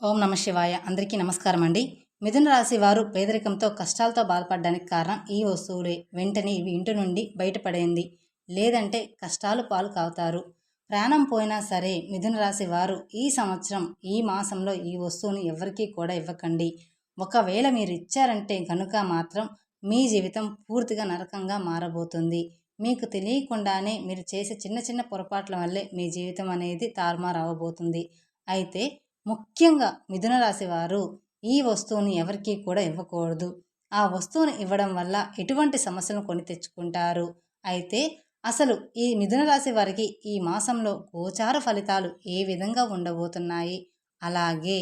ఓం నమ శివాయ. అందరికీ నమస్కారం అండి. మిథున రాశి వారు పేదరికంతో కష్టాలతో బాధపడడానికి కారణం ఈ వస్తువులే. వెంటనే ఇవి ఇంటి నుండి బయటపడేయండి. లేదంటే కష్టాలు పాలు కావుతారు. ప్రాణం పోయినా సరే మిథున రాశి వారు ఈ సంవత్సరం ఈ మాసంలో ఈ వస్తువును ఎవరికీ కూడా ఇవ్వకండి. ఒకవేళ మీరు ఇచ్చారంటే కనుక మాత్రం మీ జీవితం పూర్తిగా నరకంగా మారబోతుంది. మీకు తెలియకుండానే మీరు చేసే చిన్న చిన్న పొరపాట్ల వల్లే మీ జీవితం అనేది తారుమారు అవ్వబోతుంది అయితే ముఖ్యంగా మిథున రాశి వారు ఈ వస్తువుని ఎవరికీ కూడా ఇవ్వకూడదు. ఆ వస్తువును ఇవ్వడం వల్ల ఎటువంటి సమస్యలను కొని తెచ్చుకుంటారు? అయితే అసలు ఈ మిథున రాశి వారికి ఈ మాసంలో గోచార ఫలితాలు ఏ విధంగా ఉండబోతున్నాయి? అలాగే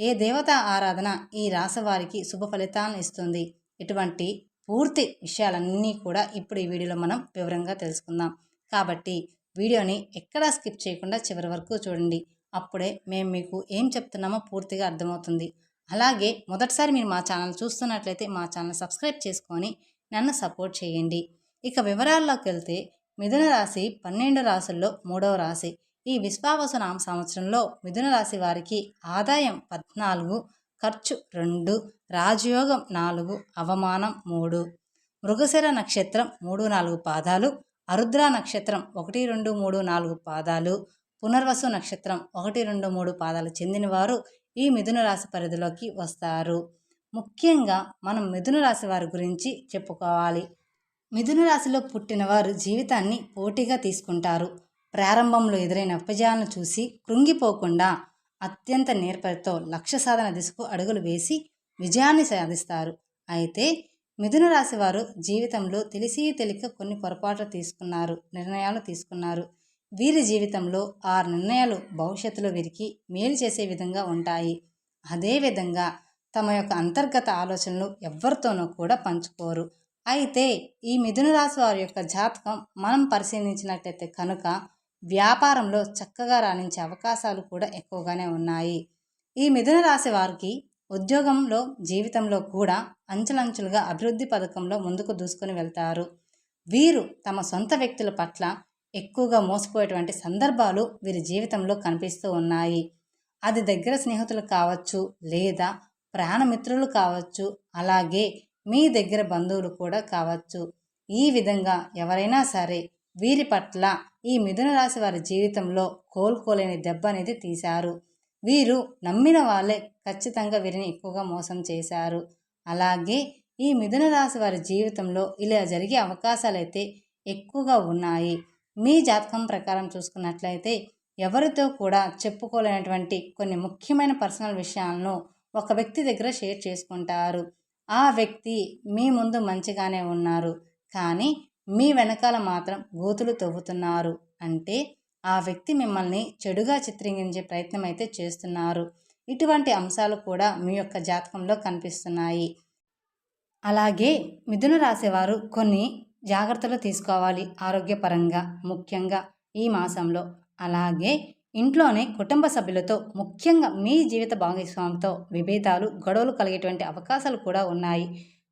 ఏ దేవత ఆరాధన ఈ రాశి వారికి శుభ ఫలితాలను ఇస్తుంది? ఇటువంటి పూర్తి విషయాలన్నీ కూడా ఇప్పుడు ఈ వీడియోలో మనం వివరంగా తెలుసుకుందాం. కాబట్టి వీడియోని ఎక్కడా స్కిప్ చేయకుండా చివరి వరకు చూడండి. అప్పుడే మేము మీకు ఏం చెప్తున్నామో పూర్తిగా అర్థమవుతుంది. అలాగే మొదటిసారి మీరు మా ఛానల్ చూస్తున్నట్లయితే మా ఛానల్ సబ్స్క్రైబ్ చేసుకొని నన్ను సపోర్ట్ చేయండి. ఇక వివరాల్లోకి వెళ్తే మిథున రాశి పన్నెండు రాశుల్లో మూడవ రాశి. ఈ విశ్వావసు నామ సంవత్సరంలో మిథున రాశి వారికి ఆదాయం పద్నాలుగు ఖర్చు రెండు రాజయోగం నాలుగు అవమానం మూడు. మృగశిర నక్షత్రం మూడు నాలుగు పాదాలు అరుద్ర నక్షత్రం ఒకటి రెండు మూడు నాలుగు పాదాలు పునర్వసు నక్షత్రం ఒకటి రెండు మూడు పాదాలు చెందినవారు ఈ మిథున రాశి పరిధిలోకి వస్తారు. ముఖ్యంగా మనం మిథున రాశి వారి గురించి చెప్పుకోవాలి. మిథున రాశిలో పుట్టిన వారు జీవితాన్ని పోటీగా తీసుకుంటారు. ప్రారంభంలో ఎదురైన అపజయాలను చూసి కృంగిపోకుండా అత్యంత నేర్పరితో లక్ష్య సాధన దిశకు అడుగులు వేసి విజయాన్ని సాధిస్తారు. అయితే మిథున రాశి వారు జీవితంలో తెలిసి తెలియక కొన్ని పొరపాట్లు తీసుకున్నారు నిర్ణయాలు తీసుకున్నారు. వీరి జీవితంలో ఆ నిర్ణయాలు భవిష్యత్తులో వీరికి మేలు చేసే విధంగా ఉంటాయి. అదేవిధంగా తమ యొక్క అంతర్గత ఆలోచనలు ఎవరితోనూ కూడా పంచుకోరు. అయితే ఈ మిథున రాశి వారి యొక్క జాతకం మనం పరిశీలించినట్లయితే కనుక వ్యాపారంలో చక్కగా రాణించే అవకాశాలు కూడా ఎక్కువగానే ఉన్నాయి. ఈ మిథున రాశి వారికి ఉద్యోగంలో జీవితంలో కూడా అంచులంచులుగా అభివృద్ధి పథకంలో ముందుకు దూసుకొని వెళ్తారు. వీరు తమ సొంత వ్యక్తుల పట్ల ఎక్కువగా మోసపోయేటువంటి సందర్భాలు వీరి జీవితంలో కనిపిస్తూ ఉన్నాయి. అది దగ్గర స్నేహితులు కావచ్చు లేదా ప్రాణమిత్రులు కావచ్చు అలాగే మీ దగ్గర బంధువులు కూడా కావచ్చు. ఈ విధంగా ఎవరైనా సరే వీరి పట్ల ఈ మిథున రాశి వారి జీవితంలో కోలుకోలేని దెబ్బ అనేది తీశారు. వీరు నమ్మిన వాళ్ళే ఖచ్చితంగా వీరిని ఎక్కువగా మోసం చేశారు. అలాగే ఈ మిథున రాశి వారి జీవితంలో ఇలా జరిగే అవకాశాలైతే ఎక్కువగా ఉన్నాయి. మీ జాతకం ప్రకారం చూసుకున్నట్లయితే ఎవరితో కూడా చెప్పుకోలేనటువంటి కొన్ని ముఖ్యమైన పర్సనల్ విషయాలను ఒక వ్యక్తి దగ్గర షేర్ చేసుకుంటారు. ఆ వ్యక్తి మీ ముందు మంచిగానే ఉన్నారు. కానీ మీ వెనకాల మాత్రం గోతులు తవ్వుతున్నారు. అంటే ఆ వ్యక్తి మిమ్మల్ని చెడుగా చిత్రీకరించే ప్రయత్నం అయితే చేస్తున్నారు. ఇటువంటి అంశాలు కూడా మీ యొక్క జాతకంలో కనిపిస్తున్నాయి. అలాగే మిథున రాసేవారు కొన్ని జాగ్రత్తలు తీసుకోవాలి ఆరోగ్యపరంగా ముఖ్యంగా ఈ మాసంలో. అలాగే ఇంట్లోనే కుటుంబ సభ్యులతో ముఖ్యంగా మీ జీవిత భాగస్వామితో విభేదాలు గొడవలు కలిగేటువంటి అవకాశాలు కూడా ఉన్నాయి.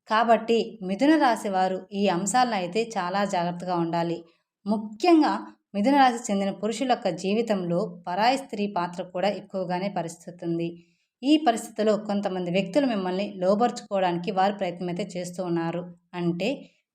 కాబట్టి మిథున రాశి వారు ఈ అంశాలను అయితే చాలా జాగ్రత్తగా ఉండాలి. ముఖ్యంగా మిథున రాశి చెందిన పురుషుల యొక్క జీవితంలో పరాయి స్త్రీ పాత్ర కూడా ఎక్కువగానే పరిస్థితుంది. ఈ పరిస్థితిలో కొంతమంది వ్యక్తులు మిమ్మల్ని లోబర్చుకోవడానికి వారు ప్రయత్నం అయితే చేస్తూ ఉన్నారు. అంటే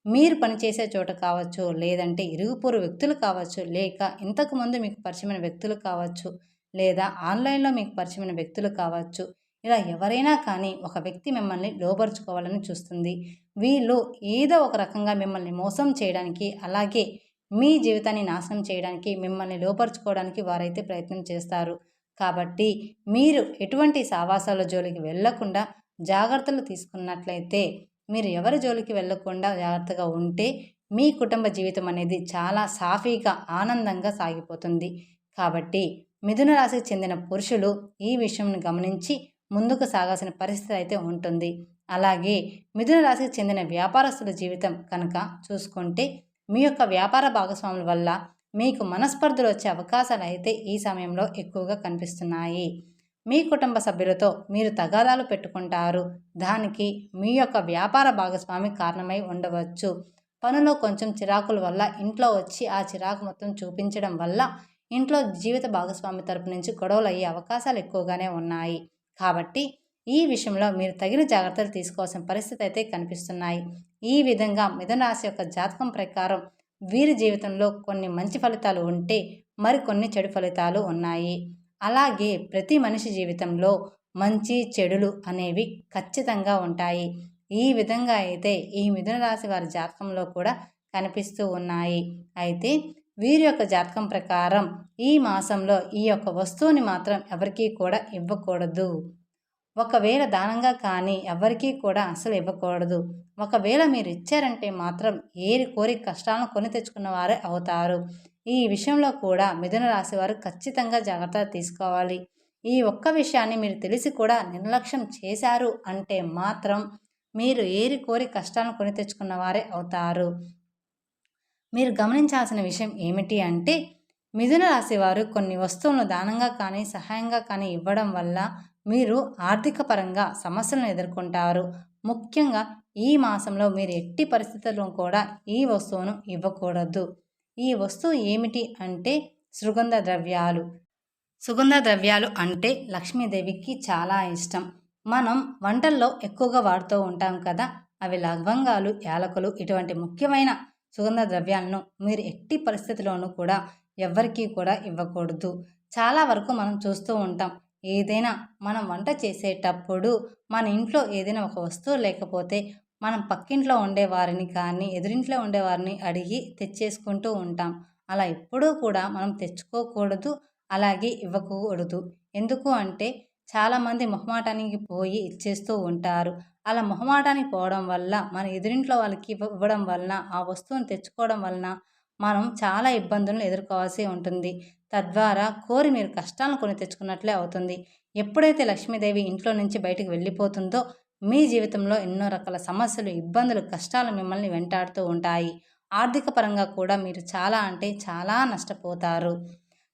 మీరు పనిచేసే చోట కావచ్చు లేదంటే ఇరుగుపొరు వ్యక్తులు కావచ్చు లేక ఇంతకుముందు మీకు పరిచయమైన వ్యక్తులు కావచ్చు లేదా ఆన్లైన్లో మీకు పరిచయమైన వ్యక్తులు కావచ్చు ఇలా ఎవరైనా కానీ ఒక వ్యక్తి మిమ్మల్ని లోపరుచుకోవాలని చూస్తుంది. వీళ్ళు ఏదో ఒక రకంగా మిమ్మల్ని మోసం చేయడానికి అలాగే మీ జీవితాన్ని నాశనం చేయడానికి మిమ్మల్ని లోపరుచుకోవడానికి వారైతే ప్రయత్నం చేస్తారు. కాబట్టి మీరు ఎటువంటి సావాసాల జోలికి వెళ్ళకుండా జాగ్రత్తలు తీసుకున్నట్లయితే మీరు ఎవరి జోలికి వెళ్ళకుండా జాగ్రత్తగా ఉంటే మీ కుటుంబ జీవితం అనేది చాలా సాఫీగా ఆనందంగా సాగిపోతుంది. కాబట్టి మిథున రాశికి చెందిన పురుషులు ఈ విషయంను గమనించి ముందుకు సాగాల్సిన పరిస్థితి అయితే ఉంటుంది. అలాగే మిథున రాశికి చెందిన వ్యాపారస్తుల జీవితం కనుక చూసుకుంటే మీ యొక్క వ్యాపార భాగస్వాముల వల్ల మీకు మనస్పర్ధలు వచ్చే అవకాశాలు అయితే ఈ సమయంలో ఎక్కువగా కనిపిస్తున్నాయి. మీ కుటుంబ సభ్యులతో మీరు తగాదాలు పెట్టుకుంటారు. దానికి మీ యొక్క వ్యాపార భాగస్వామి కారణమై ఉండవచ్చు. పనులో కొంచెం చిరాకుల వల్ల ఇంట్లో వచ్చి ఆ చిరాకు మొత్తం చూపించడం వల్ల ఇంట్లో జీవిత భాగస్వామి తరపు నుంచి గొడవలు అయ్యే అవకాశాలు ఎక్కువగానే ఉన్నాయి. కాబట్టి ఈ విషయంలో మీరు తగిన జాగ్రత్తలు తీసుకోవాల్సిన పరిస్థితి అయితే కనిపిస్తున్నాయి. ఈ విధంగా మిథున రాశి యొక్క జాతకం ప్రకారం వీరి జీవితంలో కొన్ని మంచి ఫలితాలు ఉంటే మరికొన్ని చెడు ఫలితాలు ఉన్నాయి. అలాగే ప్రతి మనిషి జీవితంలో మంచి చెడులు అనేవి ఖచ్చితంగా ఉంటాయి. ఈ విధంగా అయితే ఈ మిథున రాశి వారి జాతకంలో కూడా కనిపిస్తూ ఉన్నాయి. అయితే వీరి యొక్క జాతకం ప్రకారం ఈ మాసంలో ఈ యొక్క వస్తువుని మాత్రం ఎవరికీ కూడా ఇవ్వకూడదు. ఒకవేళ దానంగా కానీ ఎవరికీ కూడా అసలు ఇవ్వకూడదు. ఒకవేళ మీరు ఇచ్చారంటే మాత్రం ఏరి కోరి కష్టాలను కొని తెచ్చుకున్న వారే అవుతారు. ఈ విషయంలో కూడా మిథున రాశి వారు ఖచ్చితంగా జాగ్రత్త తీసుకోవాలి. ఈ ఒక్క విషయాన్ని మీరు తెలిసి కూడా నిర్లక్ష్యం చేశారు అంటే మాత్రం మీరు ఏరి కోరి కష్టాలను కొని తెచ్చుకున్న వారే అవుతారు. మీరు గమనించాల్సిన విషయం ఏమిటి అంటే మిథున రాశి వారు కొన్ని వస్తువులను దానంగా కానీ సహాయంగా కానీ ఇవ్వడం వల్ల మీరు ఆర్థిక పరంగా సమస్యలను ఎదుర్కొంటారు. ముఖ్యంగా ఈ మాసంలో మీరు ఎట్టి పరిస్థితుల్లో కూడా ఈ వస్తువును ఇవ్వకూడదు. ఈ వస్తువు ఏమిటి అంటే సుగంధ ద్రవ్యాలు సుగంధ ద్రవ్యాలు అంటే లక్ష్మీదేవికి చాలా ఇష్టం. మనం వంటల్లో ఎక్కువగా వాడుతూ ఉంటాం కదా అవి లవంగాలు యాలకులు ఇటువంటి ముఖ్యమైన సుగంధ ద్రవ్యాలను మీరు ఎట్టి పరిస్థితిలోనూ కూడా ఎవ్వరికీ కూడా ఇవ్వకూడదు. చాలా వరకు మనం చూస్తూ ఉంటాం ఏదైనా మనం వంట చేసేటప్పుడు మన ఇంట్లో ఏదైనా ఒక వస్తువు లేకపోతే మనం పక్కింట్లో ఉండేవారిని కానీ ఎదురింట్లో ఉండేవారిని అడిగి తెచ్చేసుకుంటూ ఉంటాం. అలా ఎప్పుడూ కూడా మనం తెచ్చుకోకూడదు అలాగే ఇవ్వకూడదు. ఎందుకు అంటే చాలామంది మొహమాటానికి పోయి ఇచ్చేస్తూ ఉంటారు. అలా మొహమాటానికి పోవడం వల్ల మన ఎదురింట్లో వాళ్ళకి ఇవ్వడం వలన ఆ వస్తువును తెచ్చుకోవడం వలన మనం చాలా ఇబ్బందులను ఎదుర్కోవాల్సి ఉంటుంది. తద్వారా కోరి మీరు కష్టాలను కొని తెచ్చుకున్నట్లే అవుతుంది. ఎప్పుడైతే లక్ష్మీదేవి ఇంట్లో నుంచి బయటకు వెళ్ళిపోతుందో మీ జీవితంలో ఎన్నో రకాల సమస్యలు ఇబ్బందులు కష్టాలు మిమ్మల్ని వెంటాడుతూ ఉంటాయి. ఆర్థిక పరంగా కూడా మీరు చాలా అంటే చాలా నష్టపోతారు.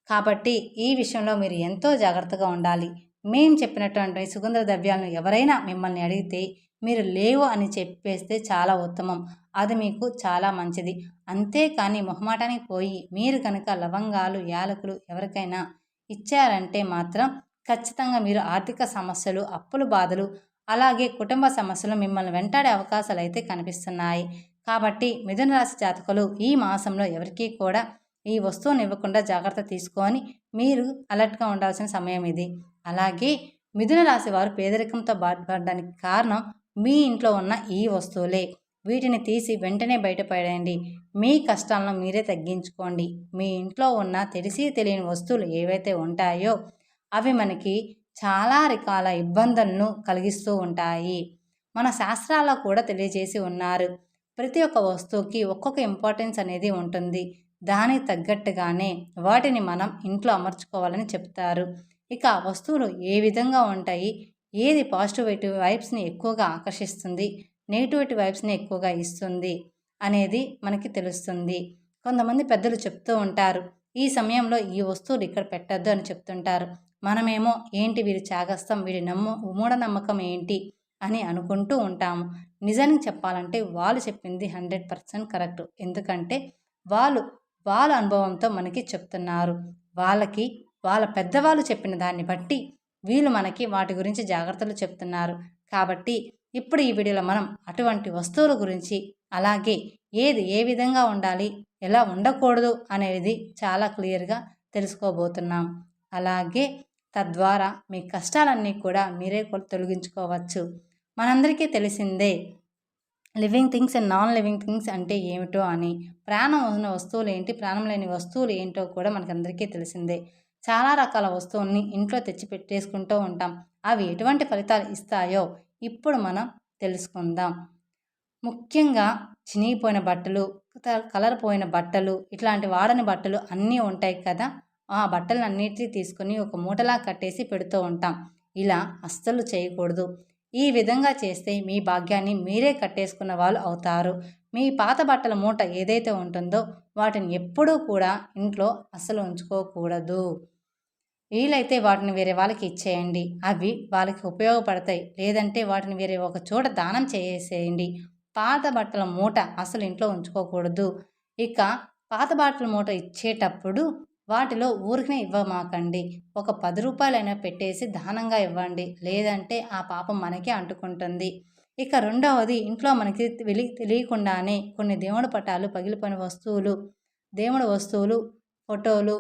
కాబట్టి ఈ విషయంలో మీరు ఎంతో జాగ్రత్తగా ఉండాలి. మేము చెప్పినటువంటి సుగంధ ద్రవ్యాలను ఎవరైనా మిమ్మల్ని అడిగితే మీరు లేవు అని చెప్పేస్తే చాలా ఉత్తమం. అది మీకు చాలా మంచిది. అంతేకాని మొహమాటానికి పోయి మీరు కనుక లవంగాలు యాలకులు ఎవరికైనా ఇచ్చారంటే మాత్రం ఖచ్చితంగా మీరు ఆర్థిక సమస్యలు అప్పుల బాధలు అలాగే కుటుంబ సమస్యలు మిమ్మల్ని వెంటాడే అవకాశాలు అయితే కనిపిస్తున్నాయి. కాబట్టి మిథున రాశి జాతకులు ఈ మాసంలో ఎవరికీ కూడా ఈ వస్తువుని ఇవ్వకుండా జాగ్రత్త తీసుకొని మీరు అలర్ట్గా ఉండాల్సిన సమయం ఇది. అలాగే మిథున రాశి వారు పేదరికంతో బాధపడడానికి కారణం మీ ఇంట్లో ఉన్న ఈ వస్తువులే. వీటిని తీసి వెంటనే బయటపడండి మీ కష్టాలను మీరే తగ్గించుకోండి. మీ ఇంట్లో ఉన్న తెలిసి తెలియని వస్తువులు ఏవైతే ఉంటాయో అవి మనకి చాలా రకాల ఇబ్బందులను కలిగిస్తూ ఉంటాయి. మన శాస్త్రాల్లో కూడా తెలియజేసి ఉన్నారు. ప్రతి ఒక్క వస్తువుకి ఒక్కొక్క ఇంపార్టెన్స్ అనేది ఉంటుంది. దానికి తగ్గట్టుగానే వాటిని మనం ఇంట్లో అమర్చుకోవాలని చెప్తారు. ఇక వస్తువులు ఏ విధంగా ఉంటాయి? ఏది పాజిటివ్ వైబ్స్ని ఎక్కువగా ఆకర్షిస్తుంది? నెగిటివిటీ వైబ్స్ని ఎక్కువగా ఇస్తుంది? అనేది మనకి తెలుస్తుంది. కొంతమంది పెద్దలు చెప్తూ ఉంటారు. ఈ సమయంలో ఈ వస్తువులు ఇక్కడ పెట్టద్దు అని చెప్తుంటారు. మనమేమో ఏంటి వీరి చాగస్తం? వీరి నమ్మ మూఢనమ్మకం ఏంటి? అని అనుకుంటూ ఉంటాము. నిజానికి చెప్పాలంటే వాళ్ళు చెప్పింది హండ్రెడ్ పర్సెంట్ కరెక్ట్. ఎందుకంటే వాళ్ళు వాళ్ళ అనుభవంతో మనకి చెప్తున్నారు. వాళ్ళకి వాళ్ళ పెద్దవాళ్ళు చెప్పిన దాన్ని బట్టి వీళ్ళు మనకి వాటి గురించి జాగ్రత్తలు చెప్తున్నారు. కాబట్టి ఇప్పుడు ఈ వీడియోలో మనం అటువంటి వస్తువుల గురించి అలాగే ఏది ఏ విధంగా ఉండాలి ఎలా ఉండకూడదు అనేది చాలా క్లియర్గా తెలుసుకోబోతున్నాం. అలాగే తద్వారా మీ కష్టాలన్నీ కూడా మీరే తొలగించుకోవచ్చు. మనందరికీ తెలిసిందే living things and non living things అంటే ఏమిటో అని. ప్రాణం ఉన్న వస్తువులు ఏంటి ప్రాణం లేని వస్తువులు ఏంటో కూడా మనకందరికీ తెలిసిందే. చాలా రకాల వస్తువుల్ని ఇంట్లో తెచ్చి పెట్టేసుకుంటూ ఉంటాం. అవి ఎటువంటి ఫలితాలు ఇస్తాయో ఇప్పుడు మనం తెలుసుకుందాం. ముఖ్యంగా చినిగిపోయిన బట్టలు కలర్ పోయిన బట్టలు ఇట్లాంటి వాడని బట్టలు అన్నీ ఉంటాయి కదా. ఆ బట్టలు అన్నిటినీ తీసుకొని ఒక మూటలా కట్టేసి పెడుతూ ఉంటాం. ఇలా అస్సలు చేయకూడదు. ఈ విధంగా చేస్తే మీ భాగ్యాన్ని మీరే కట్టేసుకున్న వాళ్ళు అవుతారు. మీ పాత బట్టల మూట ఏదైతే ఉంటుందో వాటిని ఎప్పుడూ కూడా ఇంట్లో అస్సలు ఉంచుకోకూడదు. వీలైతే వాటిని వేరే వాళ్ళకి ఇచ్చేయండి. అవి వాళ్ళకి ఉపయోగపడతాయి. లేదంటే వాటిని వేరే ఒక చోట దానం చేసేయండి. పాత బట్టల మూట అసలు ఇంట్లో ఉంచుకోకూడదు. ఇక పాత బట్టల మూట ఇచ్చేటప్పుడు వాటిలో ఊరికనే ఇవ్వమాకండి. ఒక పది రూపాయలైనా పెట్టేసి దానంగా ఇవ్వండి. లేదంటే ఆ పాపం మనకే అంటుకుంటుంది. ఇక రెండవది ఇంట్లో మనకి వెలి తెలియకుండానే కొన్ని దేవుడి పటాలు పగిలిపోయిన వస్తువులు దేవుడి వస్తువులు ఫోటోలు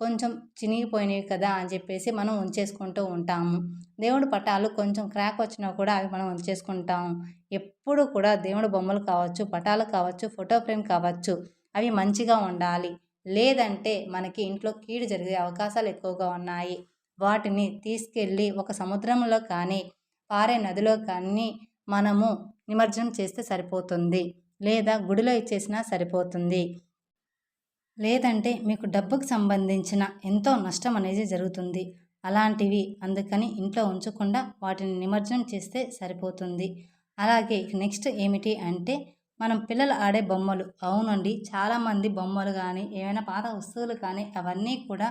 కొంచెం చినిగిపోయినవి కదా అని చెప్పేసి మనం ఉంచేసుకుంటూ ఉంటాము. దేవుడి పటాలు కొంచెం క్రాక్ వచ్చినా కూడా అవి మనం ఉంచేసుకుంటాము. ఎప్పుడు కూడా దేవుడి బొమ్మలు కావచ్చు పటాలు కావచ్చు ఫోటో ఫ్రేమ్ కావచ్చు అవి మంచిగా ఉండాలి. లేదంటే మనకి ఇంట్లో కీడు జరిగే అవకాశాలు ఎక్కువగా ఉన్నాయి. వాటిని తీసుకెళ్ళి ఒక సముద్రంలో కానీ పారే నదిలో కానీ మనము నిమజ్జనం చేస్తే సరిపోతుంది. లేదా గుడిలో ఇచ్చేసినా సరిపోతుంది. లేదంటే మీకు డబ్బుకు సంబంధించిన ఎంతో నష్టం అనేది జరుగుతుంది. అలాంటివి అందుకని ఇంట్లో ఉంచకుండా వాటిని నిమజ్జనం చేస్తే సరిపోతుంది. అలాగే నెక్స్ట్ ఏమిటి అంటే మనం పిల్లలు ఆడే బొమ్మలు. అవునండి. చాలామంది బొమ్మలు కానీ ఏమైనా పాత వస్తువులు కానీ అవన్నీ కూడా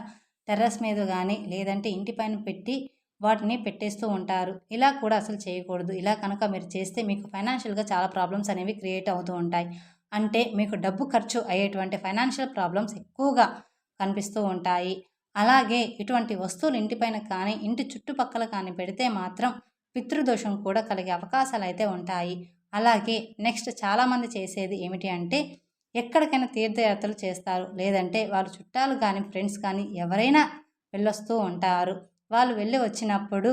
టెర్రస్ మీద కానీ లేదంటే ఇంటి పైన పెట్టి వాటిని పెట్టేస్తూ ఉంటారు. ఇలా కూడా అసలు చేయకూడదు. ఇలా కనుక మీరు చేస్తే మీకు ఫైనాన్షియల్గా చాలా ప్రాబ్లమ్స్ అనేవి క్రియేట్ అవుతూ ఉంటాయి. అంటే మీకు డబ్బు ఖర్చు అయ్యేటువంటి ఫైనాన్షియల్ ప్రాబ్లమ్స్ ఎక్కువగా కనిపిస్తూ ఉంటాయి. అలాగే ఇటువంటి వస్తువులు ఇంటిపైన కానీ ఇంటి చుట్టుపక్కల కానీ పెడితే మాత్రం పితృదోషం కూడా కలిగే అవకాశాలు అయితే ఉంటాయి. అలాగే నెక్స్ట్ చాలామంది చేసేది ఏమిటి అంటే ఎక్కడికైనా తీర్థయాత్రలు చేస్తారు. లేదంటే వాళ్ళు చుట్టాలు కానీ ఫ్రెండ్స్ కానీ ఎవరైనా వెళ్ళొస్తూ ఉంటారు. వాళ్ళు వెళ్ళి వచ్చినప్పుడు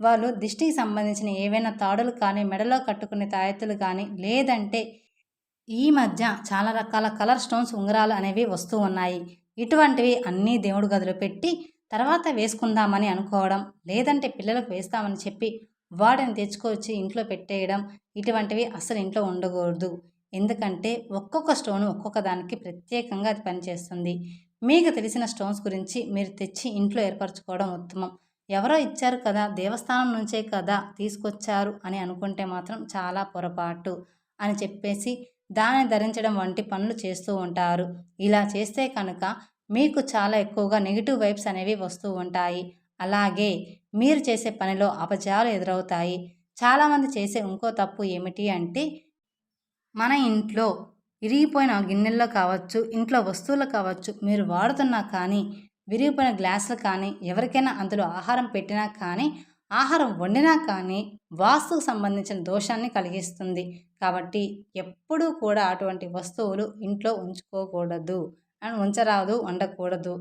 వాళ్ళు దిష్టికి సంబంధించిన ఏవైనా తాడులు కానీ మెడలో కట్టుకునే తాయెత్తులు కానీ లేదంటే ఈ మధ్య చాలా రకాల కలర్ స్టోన్స్ ఉంగరాలు అనేవి వస్తూ ఉన్నాయి. ఇటువంటివి అన్నీ దేవుడు గదిలో పెట్టి తర్వాత వేసుకుందామని అనుకోవడం లేదంటే పిల్లలకు వేస్తామని చెప్పి వాటిని తెచ్చుకొచ్చి ఇంట్లో పెట్టేయడం ఇటువంటివి అసలు ఇంట్లో ఉండకూడదు. ఎందుకంటే ఒక్కొక్క స్టోన్ ఒక్కొక్క దానికి ప్రత్యేకంగా అది పనిచేస్తుంది. మీకు తెలిసిన స్టోన్స్ గురించి మీరు తెచ్చి ఇంట్లో ఏర్పరచుకోవడం ఉత్తమం. ఎవరో ఇచ్చారు కదా దేవస్థానం నుంచే కదా తీసుకొచ్చారు అని అనుకుంటే మాత్రం చాలా పొరపాటు అని చెప్పేసి దాన్ని ధరించడం వంటి పనులు చేస్తూ ఉంటారు. ఇలా చేస్తే కనుక మీకు చాలా ఎక్కువగా నెగిటివ్ వైబ్స్ అనేవి వస్తూ ఉంటాయి. అలాగే మీరు చేసే పనిలో అపజయాలు ఎదురవుతాయి. చాలామంది చేసే ఇంకో తప్పు ఏమిటి అంటే మన ఇంట్లో విరిగిపోయిన గిన్నెల్లో కావచ్చు ఇంట్లో వస్తువులు కావచ్చు మీరు వాడుతున్నా కానీ విరిగిపోయిన గ్లాసులు కానీ ఎవరికైనా అందులో ఆహారం పెట్టినా కానీ ఆహారం వండినా కానీ వాస్తుకు సంబంధించిన దోషాన్ని కలిగిస్తుంది. కాబట్టి ఎప్పుడూ కూడా అటువంటి వస్తువులు ఇంట్లో ఉంచుకోకూడదు. అండ్ ఉంచరాదు వండకూడదు.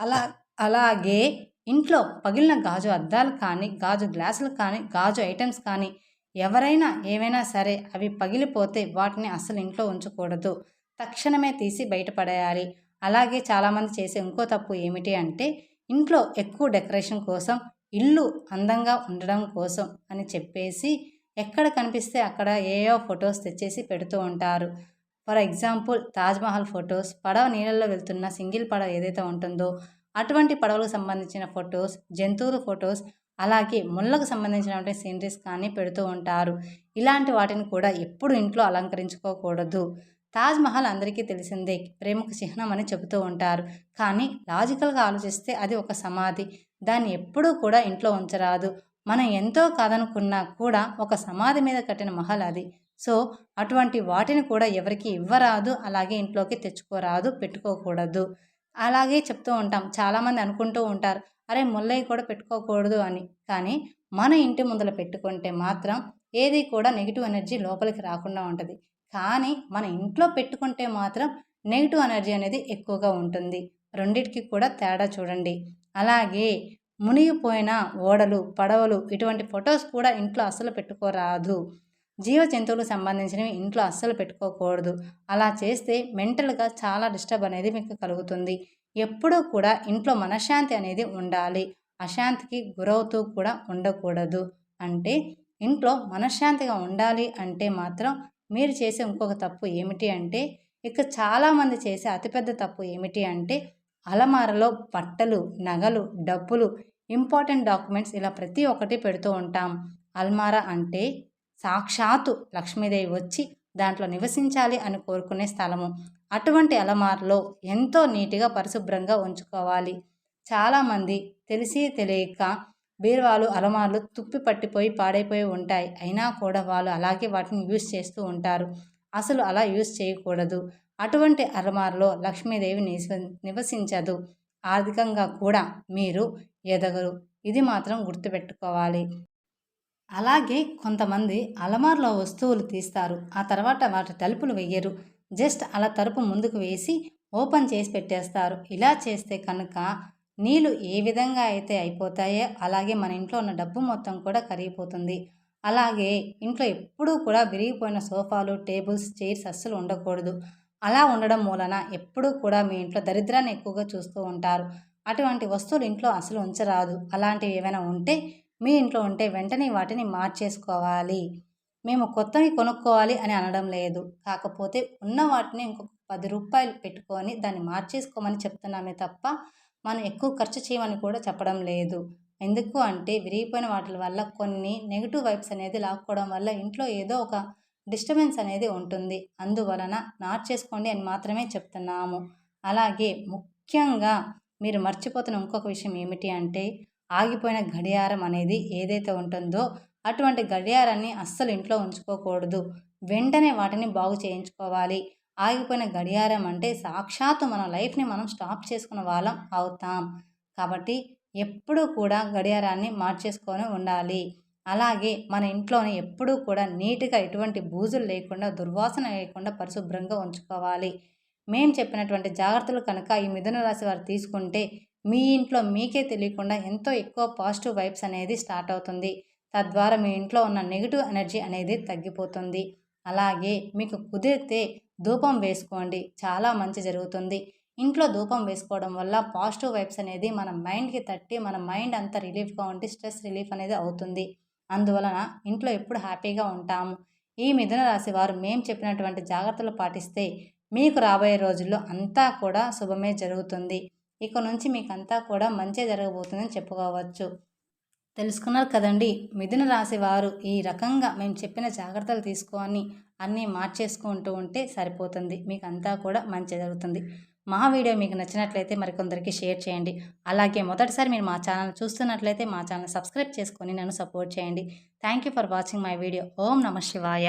అలా అలాగే ఇంట్లో పగిలిన గాజు అద్దాలు కానీ గాజు గ్లాసులు కానీ గాజు ఐటమ్స్ కానీ ఎవరైనా ఏమైనా సరే అవి పగిలిపోతే వాటిని అస్సలు ఇంట్లో ఉంచకూడదు. తక్షణమే తీసి బయటపడేయాలి. అలాగే చాలామంది చేసే ఇంకో తప్పు ఏమిటి అంటే ఇంట్లో ఎక్కువ డెకరేషన్ కోసం ఇల్లు అందంగా ఉండడం కోసం అని చెప్పేసి ఎక్కడ కనిపిస్తే అక్కడ ఏయో ఫొటోస్ తెచ్చేసి పెడుతూ ఉంటారు. ఫర్ ఎగ్జాంపుల్ తాజ్మహల్ ఫొటోస్ పడవ నీళ్ళల్లో వెళ్తున్న సింగిల్ పడవ ఏదైతే ఉంటుందో అటువంటి పడవలకు సంబంధించిన ఫొటోస్ జంతువుల ఫొటోస్ అలాగే ముళ్ళకు సంబంధించినటువంటి సీనరీస్ కానీ పెడుతూ ఉంటారు. ఇలాంటి వాటిని కూడా ఎప్పుడు ఇంట్లో అలంకరించుకోకూడదు. తాజ్మహల్ అందరికీ తెలిసిందే ప్రేమకు చిహ్నం అని చెబుతూ ఉంటారు. కానీ లాజికల్గా ఆలోచిస్తే అది ఒక సమాధి. దాన్ని ఎప్పుడూ కూడా ఇంట్లో ఉంచరాదు. మనం ఎంతో కాదనుకున్నా కూడా ఒక సమాధి మీద కట్టిన మహల్ అది. సో అటువంటి వాటిని కూడా ఎవరికి ఇవ్వరాదు అలాగే ఇంట్లోకి తెచ్చుకోరాదు పెట్టుకోకూడదు. అలాగే చెప్తూ ఉంటాం. చాలామంది అనుకుంటూ ఉంటారు. అరే ముల్లయ్య కూడా పెట్టుకోకూడదు అని. కానీ మన ఇంటి ముందర పెట్టుకుంటే మాత్రం ఏది కూడా నెగిటివ్ ఎనర్జీ లోపలికి రాకుండా ఉంటుంది. కానీ మన ఇంట్లో పెట్టుకుంటే మాత్రం నెగిటివ్ ఎనర్జీ అనేది ఎక్కువగా ఉంటుంది. రెండిటికి కూడా తేడా చూడండి. అలాగే మునిగిపోయిన ఓడలు పడవలు ఇటువంటి ఫొటోస్ కూడా ఇంట్లో అస్సలు పెట్టుకోరాదు. జీవ జంతువులకు సంబంధించినవి ఇంట్లో అస్సలు పెట్టుకోకూడదు. అలా చేస్తే మెంటల్గా చాలా డిస్టర్బ్ అనేది మీకు కలుగుతుంది. ఎప్పుడూ కూడా ఇంట్లో మనశ్శాంతి అనేది ఉండాలి. అశాంతికి గురవుతూ కూడా ఉండకూడదు. అంటే ఇంట్లో మనశ్శాంతిగా ఉండాలి అంటే మాత్రం మీరు చేసే ఇంకొక తప్పు ఏమిటి అంటే ఇక చాలామంది చేసే అతిపెద్ద తప్పు ఏమిటి అంటే అలమారలో బట్టలు నగలు డబ్బులు ఇంపార్టెంట్ డాక్యుమెంట్స్ ఇలా ప్రతి ఒక్కటి పెడుతూ ఉంటాం. అల్మారా అంటే సాక్షాత్తు లక్ష్మీదేవి వచ్చి దాంట్లో నివసించాలి అని కోరుకునే స్థలము. అటువంటి అలమార్లో ఎంతో నీట్గా పరిశుభ్రంగా ఉంచుకోవాలి. చాలామంది తెలిసి తెలియక బీరువాలు అలమార్లు తుప్పి పట్టిపోయి పాడైపోయి ఉంటాయి. అయినా కూడా వాళ్ళు అలాగే వాటిని యూజ్ చేస్తూ ఉంటారు. అసలు అలా యూజ్ చేయకూడదు. అటువంటి అలమార్లో లక్ష్మీదేవి నివసించదు. ఆర్థికంగా కూడా మీరు ఎదగరు. ఇది మాత్రం గుర్తుపెట్టుకోవాలి. అలాగే కొంతమంది అలమార్లో వస్తువులు తీస్తారు. ఆ తర్వాత వాటి తలుపులు వెయ్యరు. జస్ట్ అలా తలుపు ముందుకు వేసి ఓపెన్ చేసి పెట్టేస్తారు. ఇలా చేస్తే కనుక నీళ్ళు ఏ విధంగా అయితే అయిపోతాయో అలాగే మన ఇంట్లో ఉన్న డబ్బు మొత్తం కూడా కరిగిపోతుంది. అలాగే ఇంట్లో ఎప్పుడూ కూడా విరిగిపోయిన సోఫాలు టేబుల్స్ చైర్స్ అస్సలు ఉండకూడదు. అలా ఉండడం మూలన ఎప్పుడూ కూడా మీ ఇంట్లో దరిద్రాన్ని ఎక్కువగా చూస్తూ ఉంటారు. అటువంటి వస్తువులు ఇంట్లో అసలు ఉంచరాదు. అలాంటివి ఏమైనా ఉంటే మీ ఇంట్లో ఉంటే వెంటనే వాటిని మార్చేసుకోవాలి. మేము కొత్తవి కొనుక్కోవాలి అని అనడం లేదు. కాకపోతే ఉన్న వాటిని ఇంకొక పది రూపాయలు పెట్టుకొని దాన్ని మార్చేసుకోమని చెప్తున్నామే తప్ప మనం ఎక్కువ ఖర్చు చేయమని కూడా చెప్పడం లేదు. ఎందుకు అంటే విరిగిపోయిన వాటి వల్ల కొన్ని నెగిటివ్ వైబ్స్ అనేది లాక్కోవడం వల్ల ఇంట్లో ఏదో ఒక డిస్టర్బెన్స్ అనేది ఉంటుంది. అందువలన నార్చేసుకోండి అని మాత్రమే చెప్తున్నాము. అలాగే ముఖ్యంగా మీరు మర్చిపోతున్న ఇంకొక విషయం ఏమిటి అంటే ఆగిపోయిన గడియారం అనేది ఏదైతే ఉంటుందో అటువంటి గడియారాన్ని అస్సలు ఇంట్లో ఉంచుకోకూడదు. వెంటనే వాటిని బాగు చేయించుకోవాలి. ఆగిపోయిన గడియారం అంటే సాక్షాత్తు మన లైఫ్ని మనం స్టాప్ చేసుకున్న వాళ్ళం అవుతాం. కాబట్టి ఎప్పుడూ కూడా గడియారాన్ని మార్చేసుకొని ఉండాలి. అలాగే మన ఇంట్లోని ఎప్పుడూ కూడా నీట్గా ఎటువంటి బూజులు లేకుండా దుర్వాసన లేకుండా పరిశుభ్రంగా ఉంచుకోవాలి. మేము చెప్పినటువంటి జాగ్రత్తలు కనుక ఈ మిథున రాశి వారు తీసుకుంటే మీ ఇంట్లో మీకే తెలియకుండా ఎంతో ఎక్కువ పాజిటివ్ వైబ్స్ అనేది స్టార్ట్ అవుతుంది. తద్వారా మీ ఇంట్లో ఉన్న నెగిటివ్ ఎనర్జీ అనేది తగ్గిపోతుంది. అలాగే మీకు కుదిరితే ధూపం వేసుకోండి. చాలా మంచి జరుగుతుంది. ఇంట్లో ధూపం వేసుకోవడం వల్ల పాజిటివ్ వైబ్స్ అనేది మన మైండ్కి తట్టి మన మైండ్ అంతా రిలీఫ్గా ఉండి స్ట్రెస్ రిలీఫ్ అనేది అవుతుంది. అందువలన ఇంట్లో ఎప్పుడు హ్యాపీగా ఉంటాము ఈ మిథున రాశి వారు మేము చెప్పినటువంటి జాగ్రత్తలు పాటిస్తే మీకు రాబోయే రోజుల్లో అంతా కూడా శుభమే జరుగుతుంది. ఇక నుంచి మీకు అంతా కూడా మంచి జరగబోతుందని చెప్పుకోవచ్చు. తెలుసుకున్నారు కదండి మిథున రాశి వారు ఈ రకంగా మేము చెప్పిన జాగ్రత్తలు తీసుకొని అన్నీ మార్చేసుకుంటూ ఉంటే సరిపోతుంది. మీకు అంతా కూడా మంచి జరుగుతుంది. మా వీడియో మీకు నచ్చినట్లయితే మరికొందరికి షేర్ చేయండి. అలాగే మొదటిసారి మీరు మా ఛానల్ చూస్తున్నట్లయితే మా ఛానల్ సబ్స్క్రైబ్ చేసుకొని నన్ను సపోర్ట్ చేయండి. Thank you for watching my video. Om నమ శివాయ.